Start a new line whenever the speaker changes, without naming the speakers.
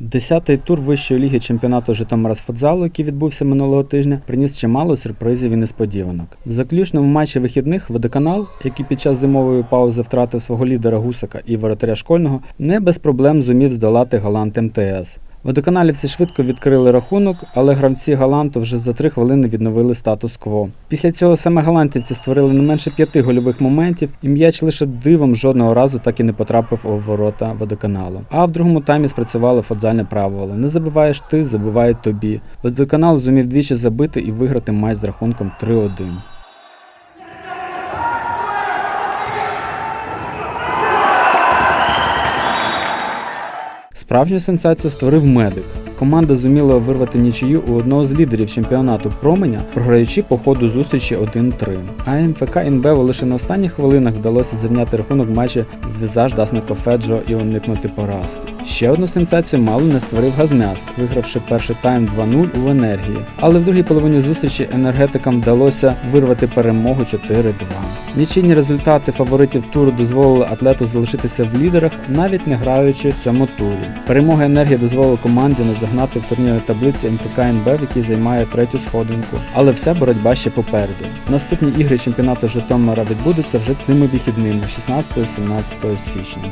Десятий тур вищої ліги чемпіонату Житомира з футзалу, який відбувся минулого тижня, приніс чимало сюрпризів і несподіванок. В заключному матчі вихідних водоканал, який під час зимової паузи втратив свого лідера Гусака і воротаря школьного, не без проблем зумів здолати галант МТС. Водоканалівці швидко відкрили рахунок, але гравці Галанту вже за три хвилини відновили статус-кво. Після цього саме галантівці створили не менше п'яти гольових моментів, і м'яч лише дивом жодного разу так і не потрапив у ворота водоканалу. А в другому таймі спрацювало футзальне правило: не забиваєш ти, забивають тобі. Водоканал зумів двічі забити і виграти матч з рахунком 3-1. Справжню сенсацію створив медик. Команда зуміла вирвати нічию у одного з лідерів чемпіонату променя, програючи по ходу зустрічі 1-3. А МФК Інбеву лише на останніх хвилинах вдалося зрівняти рахунок матчі з візаж Дасна Кофеджо і уникнути поразки. Ще одну сенсацію мало не створив Газмяс, вигравши перший тайм 2-0 у енергії. Але в другій половині зустрічі енергетикам вдалося вирвати перемогу 4-2. Нічийні результати фаворитів туру дозволили атлету залишитися в лідерах, навіть не граючи в цьому турі. Перемога енергії дозволила команді наздогнати в турнірній таблиці МФК НБ, який займає третю сходинку. Але вся боротьба ще попереду. Наступні ігри чемпіонату Житомира відбудуться вже цими вихідними 16-17 січня.